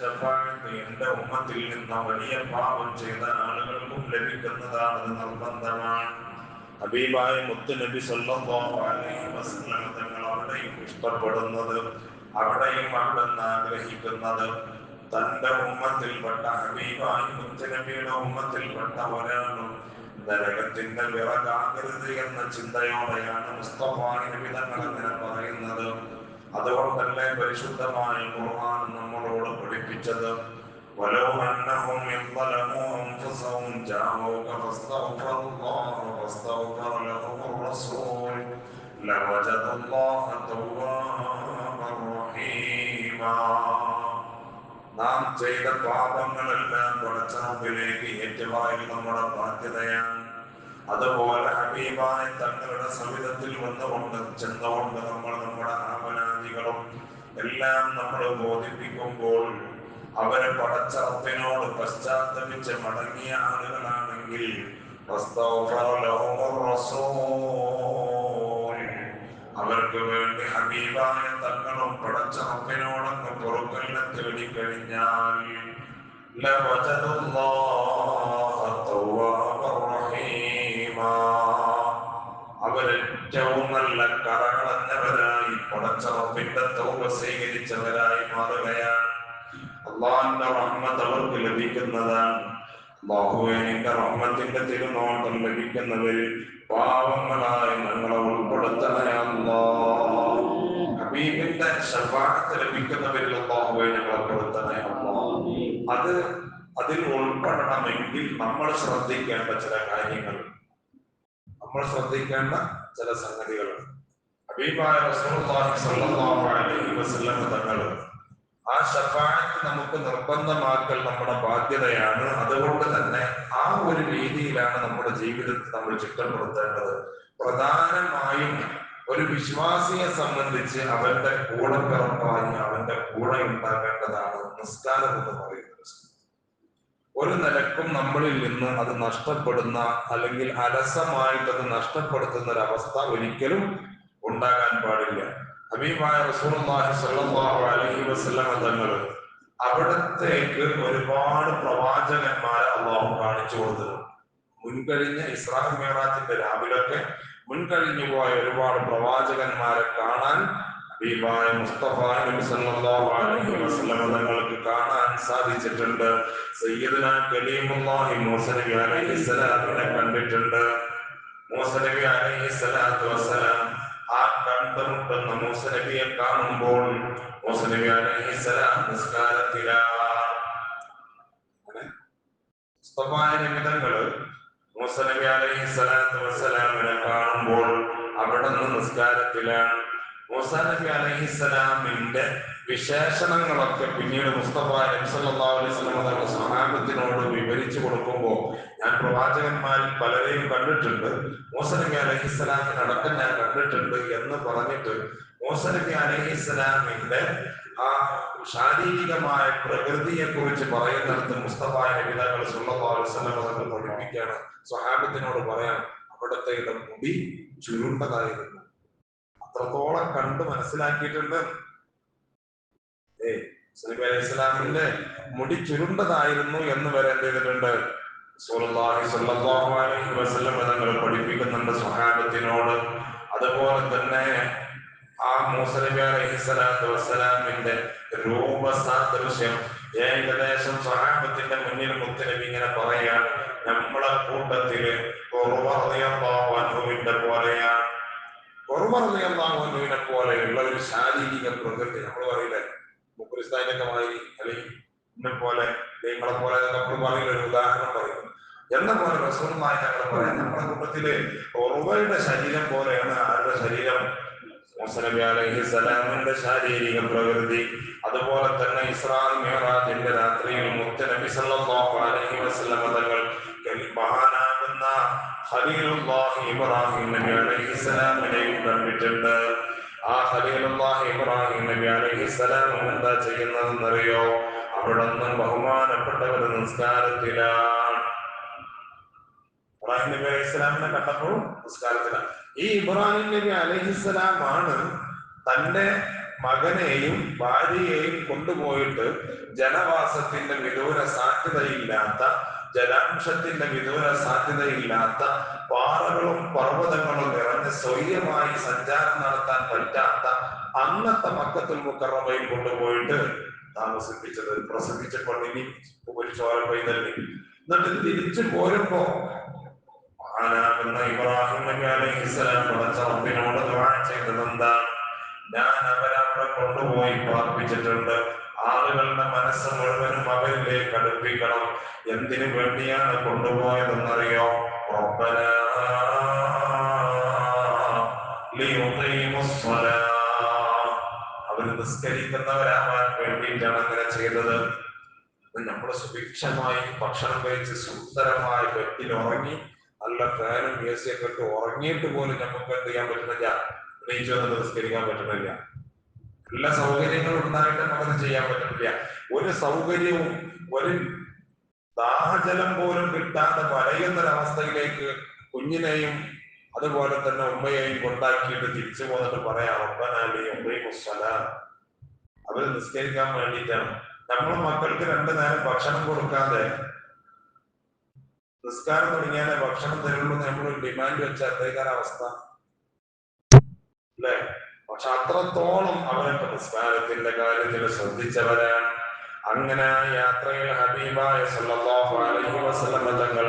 എന്റെ ഉമ്മത്തിൽ നിന്ന് വലിയ പാപം ചെയ്ത ആളുകൾക്കും ലഭിക്കുന്നതാണ് നിർബന്ധമാണ്. ഹബീബായ സല്ലല്ലാഹു അലൈഹി വസല്ലം തങ്ങൾ അവിടെയും ഇഷ്ടപ്പെടുന്നത് അവിടെയും അവിടുന്ന് ആഗ്രഹിക്കുന്നത്. തന്റെ ഉമ്മത്തിൽപ്പെട്ട ഹബീബായ മുത്തുനബിയുടെ ഉമ്മത്തിൽപ്പെട്ട ഒരാളും നരകത്തിന്റെ വിറകാകരുത് എന്ന ചിന്തയോടെയാണ് മുസ്തഫായി നബി തങ്ങൾ അങ്ങനെ പറയുന്നത്? അതുകൊണ്ടല്ലേ പരിശുദ്ധമായ ഖുർആൻ നമ്മളോട് പഠിപ്പിച്ചത് ولو أنهم إذ ظلموا أنفسهم جاءوك فاستغفروا الله واستغفر لهم الرسول لوجدوا الله توابا رحيما നാം ചെയ്ത പാപങ്ങളെല്ലാം പടച്ചറപ്പിലേക്ക് ഏറ്റുവായി നമ്മുടെ ബാധ്യതയാണ് അതുപോലെ ഹബീബായ തങ്ങളുടെ സവിധത്തിൽ വന്നുകൊണ്ട് ചെന്നുകൊണ്ട് നമ്മൾ നമ്മുടെ ആമനാദികളും എല്ലാം നമ്മൾ ബോധിപ്പിക്കുമ്പോൾ അവരെ പടച്ചറപ്പിനോട് പശ്ചാത്തപിച്ച് മടങ്ങിയ ആളുകളാണെങ്കിൽ അവർക്ക് വേണ്ടി ഹബീബായ തങ്ങളും പടച്ചറപ്പിനോടൊന്ന് പുറക്കല്ല തേടി കഴിഞ്ഞാൽ തവ്വാബ അവരേറ്റവും നല്ല കറകളഞ്ഞവരായി പടച്ചറപ്പിന്റെ സ്വീകരിച്ചവരായി മാറുകയാണ്. അള്ളാഹിന്റെ റഹ്മത്ത് അവർക്ക് ലഭിക്കുന്നതാണ്. ബാഹുവേനിന്റെ റഹ്മത്തിന്റെ തിരുനോട്ടം ലഭിക്കുന്നവരിൽ പാവങ്ങളായി ഞങ്ങളെ ഉൾപ്പെടുത്തണേ അല്ലാ. ഹബീബിന്റെ ശഫാഅത്ത് ലഭിക്കുന്നവരിൽ ബാഹുവേ ഞങ്ങളെ പെടുത്തണേ അല്ലാ. അത് അതിൽ ഉൾപ്പെടണമെങ്കിൽ നമ്മൾ ശ്രദ്ധിക്കേണ്ട ചില കാര്യങ്ങൾ. നമ്മൾ ശ്രദ്ധിക്കേണ്ട ചില സംഗതികളാണ് തങ്ങൾ ആ ഷഫാനത്ത് നമുക്ക് നിർബന്ധമാക്കൽ നമ്മുടെ ബാധ്യതയാണ്. അതുകൊണ്ട് തന്നെ ആ ഒരു രീതിയിലാണ് നമ്മുടെ ജീവിതത്തിൽ നമ്മൾ ചിട്ടപ്പെടുത്തേണ്ടത്. പ്രധാനമായും ഒരു വിശ്വാസിയെ സംബന്ധിച്ച് അവന്റെ കൂടെ പിറപ്പായി അവന്റെ കൂടെ ഉണ്ടാകേണ്ടതാണ് നിസ്കാരം എന്ന് പറയുന്നത്. ഒരു നിലക്കും നമ്മളിൽ നിന്ന് അത് നഷ്ടപ്പെടുന്ന അല്ലെങ്കിൽ അലസമായിട്ട് അത് നഷ്ടപ്പെടുത്തുന്ന ഒരു അവസ്ഥ ഒരിക്കലും ഉണ്ടാകാൻ പാടില്ല. ഹബീബായ റസൂലുള്ളാഹി സ്വല്ലല്ലാഹു അലൈഹി വസല്ലം തങ്ങൾ അവിടത്തേക്ക് ഒരുപാട് പ്രവാചകന്മാരെ അള്ളാഹു കാണിച്ചു കൊടുത്തിട്ടുണ്ട് മുൻകഴിഞ്ഞ ഇസ്രാഹിം മേറാജിന്റെ രാവിലൊക്കെ മുൻകഴിഞ്ഞു പോയ ഒരുപാട് പ്രവാചകന്മാരെ കാണാൻ ഹബീബായ മുസ്തഫ നബി സല്ലല്ലാഹു അലൈഹി വസല്ലം തങ്ങൾക്ക് കാണാൻ സാധിച്ചിട്ടുണ്ട്. സയ്യിദുന കലീമുല്ലാഹി മൂസ നബി അലൈഹി സ്വലാത്തിനെ കണ്ടിട്ടുണ്ട്. മൂസ നബി അലൈഹി സ്വലാത്തു വസ്സലാം ആ കണ്ടുമുട്ടുന്ന മൂസ നബിയെ കാണുമ്പോൾ മൂസ നബി അലൈഹി സ്വലാം നിസ്കാരത്തിലാണ് മുസ്തഫായ നിമിതങ്ങൾ മൂസ നബി അലൈഹി സ്വലാത്തു വസ്സലാമിനെ കാണുമ്പോൾ അവിടെ നിന്ന് നിസ്കാരത്തിലാണ്. മൂസ നബി അലഹിസ്സലാമിന്റെ വിശേഷണങ്ങളൊക്കെ പിന്നീട് മുസ്തഫ നബി സല്ലല്ലാഹു അലൈഹി വസല്ലം തങ്ങളുടെ സഹാബത്തിനോട് വിവരിച്ചു കൊടുക്കുമ്പോൾ ഞാൻ പ്രവാചകന്മാരിൽ പലരെയും കണ്ടിട്ടുണ്ട്. മൂസ അലഹിസ്സലാമിന് അടക്കം ഞാൻ കണ്ടിട്ടുണ്ട് എന്ന് പറഞ്ഞിട്ട് മൂസ അലഹിസ്സലാമിന്റെ അലൈഹി ആ ശാരീരികമായ പ്രകൃതിയെ കുറിച്ച് പറയുന്നിടത്ത് മുസ്തഫ നബി തങ്ങൾ സല്ലല്ലാഹു അലൈഹി വസല്ലം തങ്ങൾ പഠിപ്പിക്കുകയാണ്. സ്വഹാബത്തിനോട് പറയാം അവിടുത്തെ മുടി ചുരുണ്ടതായിരുന്നു. അത്രത്തോളം കണ്ട് മനസ്സിലാക്കിയിട്ടുണ്ട്. ഏ സുലൈബ് അലൈഹി മുടി ചുരുണ്ടതായിരുന്നു എന്ന് വരെ എന്ത് ചെയ്തിട്ടുണ്ട്? തങ്ങൾ പഠിപ്പിക്കുന്നുണ്ട് സ്വഹാബത്തിനോട്. അതുപോലെ തന്നെ ആ മൂസ നബി അലൈഹി സ്വലാത്തു വസ്സലാമിന്റെ രൂപസാദൃശ്യം ഏകദേശം സ്വഹാബത്തിന്റെ മുന്നിൽ മുത്തലബി ഇങ്ങനെ പറയാണ് നമ്മളെ കൂട്ടത്തിൽ അനുവിനെ പോലെയുള്ള ഒരു ശാരീരിക പ്രകൃതി നമ്മൾ പറയില്ലേ? മുക്കുരിസ്ഥാനൊക്കെ മാതിരി അല്ലെങ്കിൽ എന്നെ പോലെ നിങ്ങളെ പോലെ നമ്മൾ പറയുന്ന ഒരു ഉദാഹരണം പറയും. എന്ന പോലെ റസൂലുമായി ഞങ്ങൾ പറയാം നമ്മുടെ കൂട്ടത്തിൽ ഉറവയുടെ ശരീരം പോലെയാണ് ആരുടെ ശരീരം? മുസനബി അലൈഹി സ്വലാമിന്റെ ശാരീരിക പ്രകൃതി. അതുപോലെ തന്നെ ഇസ്രാൽ മേറാജിന്റെ രാത്രിയിൽ മുത്തനബി സല്ലല്ലാഹു ഖലീലുല്ലാഹി ഇബ്രാഹിം നബി അലൈഹി സ്വലാമിനെയും കണ്ടിട്ടുണ്ട് ആ ഇബ്രാഹിം നബി അലൈഹിസ്സലാം അലൈഹിസ്സലാമിനെ കണ്ടപ്പോൾ നിസ്കാരത്തിലാണ്. ഈ ഇബ്രാഹിം നബി അലൈഹിസ്സലാമാണ് തന്റെ മകനെയും ഭാര്യയെയും കൊണ്ടുപോയിട്ട് ജനവാസത്തിന്റെ വിദൂര സാധ്യതയില്ലാത്ത ജലാംശത്തിന്റെ വിദൂര സാധ്യതയില്ലാത്ത പാറകളും പർവതങ്ങളും നിറഞ്ഞ് സ്വയമായി സഞ്ചാരം നടത്താൻ പറ്റാത്ത അന്നത്തെ മക്കത്തുൽ മുക്കറമയിൽ കൊണ്ടുപോയിട്ട് താമസിപ്പിച്ചത് പ്രസവിച്ചപ്പോൾ ഇനി ഒരു ചോര പൈതലിനെ എന്നിട്ട് തിരിച്ചു പോരുമ്പോ മഹാനാകുന്ന ഇബ്രാഹിം നബി അലൈഹി ഇസ്ലാം റബ്ബിനോട് ദുആ ചെയ്തത് എന്താണ്? ഞാൻ അവരവിടെ കൊണ്ടുപോയി പാർപ്പിച്ചിട്ടുണ്ട് ആളുകളുടെ മനസ്സ് മുഴുവനും അവരിലേക്ക് അടുപ്പിക്കണം. എന്തിനു വേണ്ടിയാണ് കൊണ്ടുപോയതെന്നറിയോ. അവർ നിസ്കരിക്കുന്നവരാവാൻ വേണ്ടിയിട്ടാണ് അങ്ങനെ ചെയ്തത്. നമ്മൾ സുഭിക്ഷമായി ഭക്ഷണം കഴിച്ച് സുന്ദരമായി വെട്ടിൽ ഉറങ്ങി നല്ല ഫാനും എ സി ഒക്കെ ഇട്ട് ഉറങ്ങിയിട്ട് പോലും നമുക്ക് എന്ത് ചെയ്യാൻ പറ്റുന്നില്ല? നിസ്കരിക്കാൻ പറ്റുന്നില്ല. എല്ലാ സൗകര്യങ്ങളും ഉണ്ടായിട്ട് നമുക്കത് ചെയ്യാൻ പറ്റില്ല ഒരു സൗകര്യവും ഒരു ദാഹജലം പോലും കിട്ടാതെ വലയുന്നൊരവസ്ഥയിലേക്ക് കുഞ്ഞിനെയും അതുപോലെ തന്നെ ഉമ്മയെയും കൊണ്ടാക്കിയിട്ട് തിരിച്ചു പോന്നിട്ട് പറയാം ഒപ്പനാലി ഉമ്മയും അവരെ നിസ്കരിക്കാൻ വേണ്ടിയിട്ടാണ്. നമ്മളെ മക്കൾക്ക് രണ്ടു നേരം ഭക്ഷണം കൊടുക്കാതെ നിസ്കാരം തുടങ്ങിയാലേ ഭക്ഷണം തരുള്ളൂ നമ്മൾ ഡിമാൻഡ് വെച്ച അതേകാര അവസ്ഥ. അല്ലേ? പക്ഷെ അത്രത്തോളം അവരൊക്കെ നിസ്കാരത്തിന്റെ കാര്യത്തിൽ ശ്രദ്ധിച്ചവരാണ് അങ്ങനെ യാത്രയിൽ ഹബീബായ സല്ലല്ലാഹു അലൈഹി വസല്ലമ തങ്ങൾ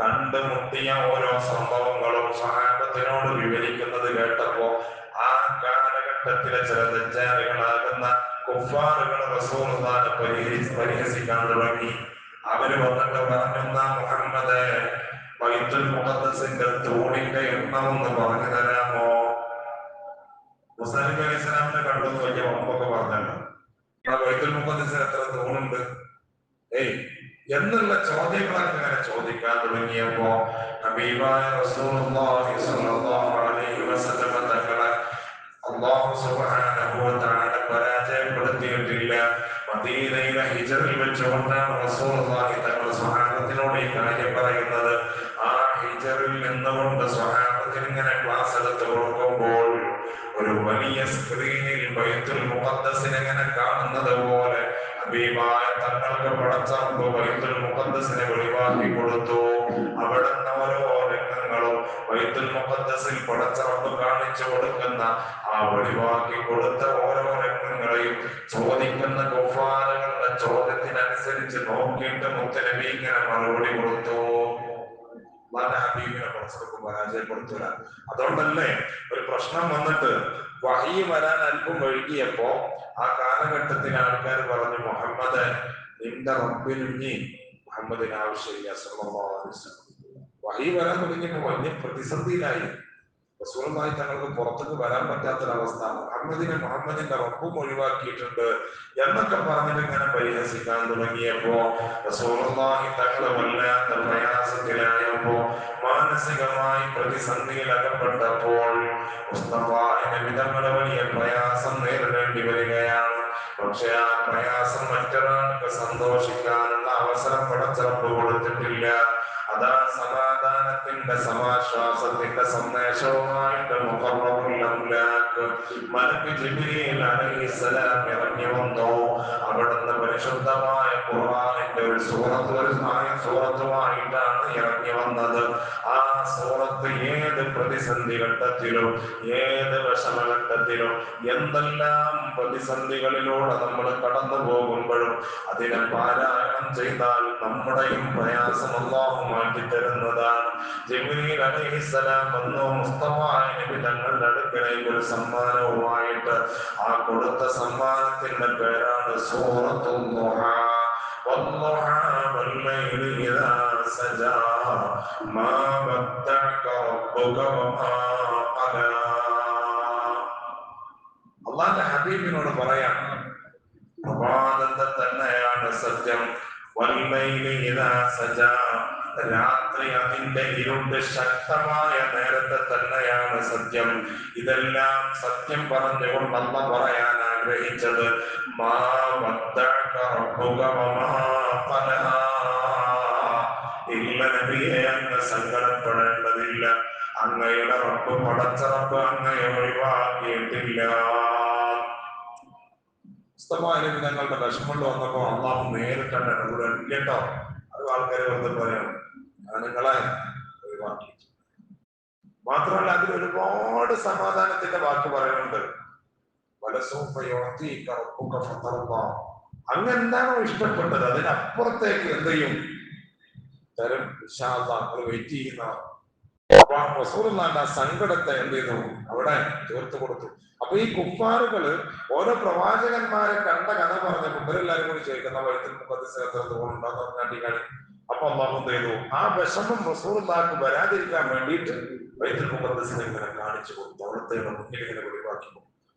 കണ്ടുമുട്ടിയ ഓരോ സംഭവങ്ങളും സഹാബത്തിനോട് വിവരിക്കുന്നത് കേട്ടപ്പോ ആ കാലഘട്ടത്തിലെ ചില ദജ്ജാലുകളാകുന്ന കുഫാറുകൾ റസൂലുള്ളാഹിനെ പരിഹരിച്ച് പരിഹസിക്കാൻ തുടങ്ങി. അവർ വന്നിട്ട് പറഞ്ഞുന്ന മുഹമ്മദ് വൈദ്യുൽ മുഹദ്സിന്റെ തൂണിന്റെ എണ്ണമെന്ന് പറഞ്ഞു തരാമോ? മുസ്ലിം അലൈഹി സ്വലാമിനെ കണ്ടു വലിയ വമ്പൊക്കെ പറഞ്ഞല്ലോ. ആ ബൈത്തുൽ മുഖദ്ദസിന് എത്ര തൂണുണ്ട് ഏയ് എന്നുള്ള ചോദ്യങ്ങളൊക്കെ ഇങ്ങനെ ചോദിക്കാൻ തുടങ്ങിയപ്പോ റസൂലുള്ളാഹി അലൈഹി വസല്ലം തങ്ങളെ അല്ലാഹു സുബ്ഹാനഹു വ തആല പരാജയപ്പെടുത്തിയിട്ടില്ല. മദീനയിലെ ഹിജറിൽ വെച്ചുകൊണ്ടാണ് റസൂലുള്ളാഹി തങ്ങൾ സ്വഹാബത്തിനോട് ഈ കാര്യം പറയുന്നത്. ആ ഹിജറിൽ നിന്നുകൊണ്ട് സ്വഹാബത്തിന് ഇങ്ങനെ ക്ലാസ് എടുത്ത് കൊടുക്കുമ്പോൾ വലിയ സ്ക്രീനിൽ ബൈത്തുൽ മുഖദ്ദസിനെ ഇങ്ങനെ കാണുന്നത് പോലെ ഹബീബായ തങ്ങൾക്ക് പടച്ചറമ്പ് ബൈത്തുൽ മുഖദ്ദസിനെ വെളിവാക്കി കൊടുത്തു. അവിടുന്ന് ഓരോ രംഗങ്ങളും ബൈത്തുൽ മുഖദ്ദസിൽ പടച്ചറമ്പ് കാണിച്ചു കൊടുക്കുന്ന ആ വെളിവാക്കി കൊടുത്ത ഓരോ രംഗങ്ങളെയും ചോദിക്കുന്ന കുഫാരങ്ങളുടെ ചോദ്യത്തിനനുസരിച്ച് നോക്കിയിട്ട് മുത്തലബി ഇങ്ങനെ മറുപടി കൊടുത്തു. അള്ളാന്റെ ഹബീബിനെ പുറത്തെടുക്കും വരാൻ അതുകൊണ്ടല്ലേ ഒരു പ്രശ്നം വന്നിട്ട് വഹി വരാൻ അല്പം വഴുകിയപ്പോ ആ കാലഘട്ടത്തിൽ ആൾക്കാർ പറഞ്ഞു മുഹമ്മദ് നിന്റെ റബ്ബിനുഞ്ഞി മുഹമ്മദിന് ആവശ്യമില്ല വഹി വരാൻ തുടങ്ങിയപ്പോ വലിയ പ്രതിസന്ധിയിലായി. റസൂലുള്ളാഹി തങ്ങൾക്ക് പുറത്തേക്ക് വരാൻ പറ്റാത്തൊരവസ്ഥ. മുഹമ്മദിനെ മുഹമ്മദിന്റെ റബ്ബും ഒഴിവാക്കിയിട്ടുണ്ട് എന്നൊക്കെ പറഞ്ഞിട്ട് ഇങ്ങനെ പരിഹസിക്കാൻ തുടങ്ങിയപ്പോ റസൂലുള്ളാഹി തങ്ങൾ വല്ലാത്ത പ്രയാസത്തിലായപ്പോ മാനസികമായി പ്രതിസന്ധിയിൽ അകപ്പെട്ടപ്പോൾ വിധങ്ങളെ വലിയ പ്രയാസം നേരിടേണ്ടി വരികയാണ്. പക്ഷെ ആ പ്രയാസം മറ്റൊരാൾക്ക് സന്തോഷിക്കാനുള്ള അവസരം പടച്ചിറപ്പ് കൊടുത്തിട്ടില്ല. അതാ സമാധാനത്തിന്റെ സമാശ്വാസത്തിന്റെ സന്ദേശവുമായിട്ട് മലക്ക് അലൈഹി അലൈഹിസ്സലാം ഇറങ്ങി വന്നു. അവിടുന്ന് പരിശുദ്ധമായ ഖുർആാനിന്റെ ഒരു സൂറത്ത് ഒരു സൂറത്തുമായിട്ടാണ് ഇറങ്ങി വന്നത്. ആ സൂറത്ത് ഏത് പ്രതിസന്ധി ഘട്ടത്തിലും ഏത് വിഷമഘട്ടത്തിലും എന്തെല്ലാം പ്രതിസന്ധികളിലൂടെ നമ്മൾ കടന്നു പോകുമ്പോഴും അതിനെ പാരായണം ചെയ്താൽ നമ്മുടെയും പ്രയാസം അള്ളാഹു മാറ്റി തരുന്നതാണ്. ജിബ്രീൽ അലൈഹിസ്സലാം വന്നു മുസ്തഫായ നബി തങ്ങളുടെ അടുക്കളയിൽ ഒരു സമ്മാനവുമായിട്ട് ആ കൊടുത്ത സമ്മാനത്തിന്റെ പേരാണ് സൂറത്തുൽ ദുഹാ والضحى والليل إذا سجى ما ودعك ربك وما قلى അള്ളാന്റെ ഹബീബിനോട് പറയാം പ്രഭാതത്തെ തന്നെയാണ് സത്യം വല്ലൈലി ഇദാ സജാ രാത്രി അതിന്റെ ഇരുണ്ട് ശക്തമായ നേരത്തെ തന്നെയാണ് സത്യം. ഇതെല്ലാം സത്യം പറഞ്ഞുകൊണ്ട് അല്ല പറയാൻ ആഗ്രഹിച്ചത്. ഇല്ല സങ്കടപ്പെടേണ്ടതില്ല. അങ്ങയുടെ റബ്ബ് പടച്ച റബ്ബ് അങ്ങയെ ഒഴിവാക്കിയിട്ടില്ല. ഞങ്ങളുടെ വിഷമങ്ങൾ വന്നപ്പോ അള്ളാഹു നേരിട്ടാണ് കേട്ടോ? അത് ആൾക്കാർ വെറുതെ പറയണം അത് നിങ്ങളെ ഒഴിവാക്കി മാത്രമല്ല അതിൽ ഒരുപാട് സമാധാനത്തിന്റെ വാക്ക് പറയുന്നുണ്ട്. അങ്ങ് എന്താണോ ഇഷ്ടപ്പെട്ടത്? അതിനപ്പുറത്തേക്ക് എന്ത് ചെയ്യും? തരും. വിശാദങ്ങൾ വെയിറ്റ് ചെയ്യുന്ന സങ്കടത്തെ എന്ത് ചെയ്തു? അവിടെ തീർത്തു കൊടുത്തു. അപ്പൊ ഈ കുപ്പാറുകൾ ഓരോ പ്രവാചകന്മാരെ കണ്ട കഥ പറഞ്ഞ ഇവരെല്ലാരും കൂടി ചോദിക്കുന്ന മുപ്പത്തി സ്ഥലത്ത് പറഞ്ഞാൽ കാണി അപ്പൊ അള്ളാഹു എന്ത് ചെയ്തു? ആ വിഷമം റസൂലുള്ളാക്ക് വരാതിരിക്കാൻ വേണ്ടിയിട്ട് വൈദ്യുതി മുഖത്തിനെ ഇങ്ങനെ കാണിച്ചു കൊടുത്തു. അവിടുത്തെ മുന്നിൽ ഇങ്ങനെ ഒഴിവാക്കി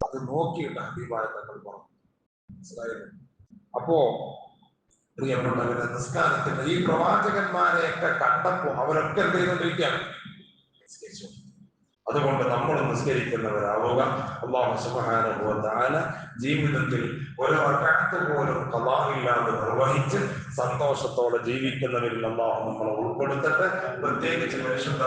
അത് നോക്കിയിട്ട് ഹബീബായ തങ്ങൾ പറഞ്ഞു. മനസ്സിലായില്ലേ അപ്പോ പ്രിയപ്പെട്ടവരെ നിസ്കാരത്തിന്റെ ഈ പ്രവാചകന്മാരെയൊക്കെ കണ്ടപ്പോ അവരൊക്കെ എന്ത് ചെയ്തുകൊണ്ടിരിക്കുകയാണ്? അതുകൊണ്ട് നമ്മൾ നിസ്കരിക്കുന്നവരാവുക. അള്ളാഹു തആല ജീവിതത്തിൽ ഒരു പോലും കലാഹില്ലാതെ നിർവഹിച്ച് സന്തോഷത്തോടെ ജീവിക്കുന്നവരിൽ അള്ളാഹു നമ്മളെ ഉൾപ്പെടുത്തട്ടെ. പ്രത്യേകിച്ച് മനുഷ്യന്റെ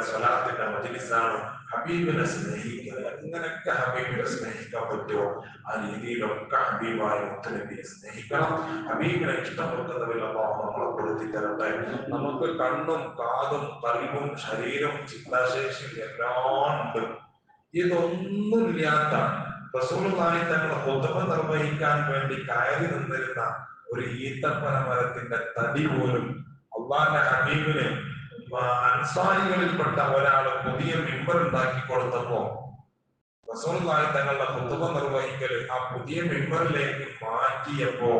സ്വലാത്തിന്റെ മജിലിസാണ് ഹബീബിനെ സ്നേഹിക്കുക. എങ്ങനെയൊക്കെ ഹബീബിനെ സ്നേഹിക്കാൻ പറ്റുമോ ആ രീതിയിലൊക്കെ ഹബീബായ മുത്തനബിയെ സ്നേഹിക്കണം. ഹബീബിനെ ഇഷ്ടപ്പെടുന്നവരിൽ അള്ളാഹു നമ്മളെ പെടുത്തി തരട്ടെ. നമുക്ക് കണ്ണും കാതും കറിവും ശരീരവും ചിന്താശേഷിയും എല്ലാം ഉണ്ട്. ഇതൊന്നുമില്ലാത്ത റസൂലുള്ളാഹി തങ്ങളുടെ പൊതുമ നിർവഹിക്കാൻ വേണ്ടി കയറി നിന്നിരുന്ന ഒരു ഈത്തപ്പന മരത്തിന്റെ തടി പോലും അള്ളാന്റെ ഹബീബിന് അൻസാരികളിൽപ്പെട്ട ഒരാൾ പുതിയ മെമ്പർ ഉണ്ടാക്കി കൊടുത്തപ്പോ റസൂലുള്ളാഹി തങ്ങളുടെ പൊതുമ നിർവഹിക്കൽ ആ പുതിയ മെമ്പറിലേക്ക് മാറ്റിയപ്പോ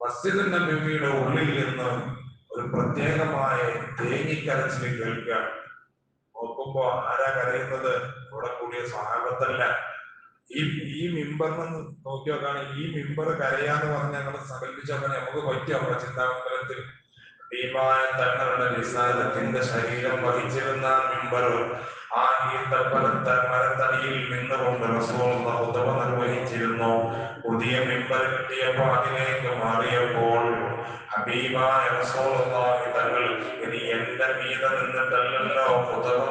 മസ്ജിദ് നബിയുടെ ഉള്ളിൽ നിന്ന് ഒരു പ്രത്യേകമായ തേങ്ങിക്കരച്ചിൽ കേൾക്കുകയാണ്. നോക്കുമ്പോ ആരാ കരയുന്നത്? അവിടെ കൂടിയ സഹാബത്തല്ല. ഈ ഈ മിമ്പറിനെ നോക്കി നോക്കാണ് ഈ മിമ്പർ കരയാന്ന് പറഞ്ഞ് ഞങ്ങൾ സങ്കല്പിച്ചോക്കാൻ നമുക്ക് പറ്റിയ നമ്മുടെ ചിന്താമണ്ഡലത്തിൽ. ഭീമായ തങ്ങളുടെ നിസാരത്തിന്റെ ശരീരം വഹിച്ചിരുന്ന മിമ്പർ ആ ഈന്തപ്പനത്ത മരത്തടിയിൽ നിന്നുകൊണ്ട് ഉദവ നിർവഹിച്ചിരുന്നു. പുതിയ മിമ്പർ കിട്ടിയപ്പോ അതിലേക്ക് മാറിയപ്പോൾ റസൂലുള്ളാഹി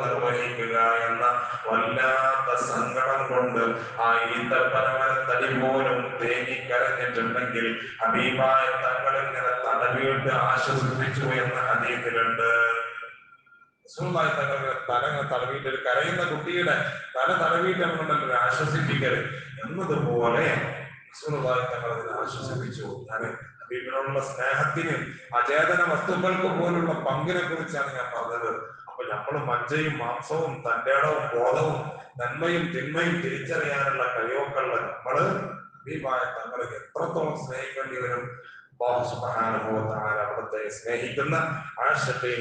നിർവഹിക്കുക എന്ന വല്ലാത്ത സങ്കടം കൊണ്ട് ആ ഈന്തപ്പനമരത്തടി പോലും തേങ്ങിക്കരഞ്ഞിട്ടുണ്ടെങ്കിൽ ഹബീബായ തങ്ങൾ ഇങ്ങനെ തടവിട്ട് ആശ്വസിപ്പിച്ചു എന്ന ഹദീസിലുണ്ട്. റസൂലുള്ളാഹി തങ്ങളുടെ ഇങ്ങനെ തല ഇങ്ങനെ തടവിയിട്ട് ഒരു കരയുന്ന കുട്ടിയുടെ തല തടവിയിട്ട് ഒരു ആശ്വസിപ്പിക്കൽ എന്നതുപോലെ തങ്ങൾ അതിനെ ആശ്വസിപ്പിച്ചു. ഞാൻ സ്നേഹത്തിനും അചേതന വസ്തുക്കൾക്ക് പോലുള്ള പങ്കിനെ കുറിച്ചാണ് ഞാൻ പറഞ്ഞത്. അപ്പൊ നമ്മൾ മജ്ജയും മാംസവും തന്റെ ഇടവും ബോധവും നന്മയും തിന്മയും തിരിച്ചറിയാനുള്ള കഴിവൊക്കെയുള്ള നമ്മൾ ഹബീബായ തങ്ങളെ എത്രത്തോളം സ്നേഹിക്കേണ്ടി വരും? അവിടുത്തെ സ്നേഹിക്കുന്ന ആശത്തെ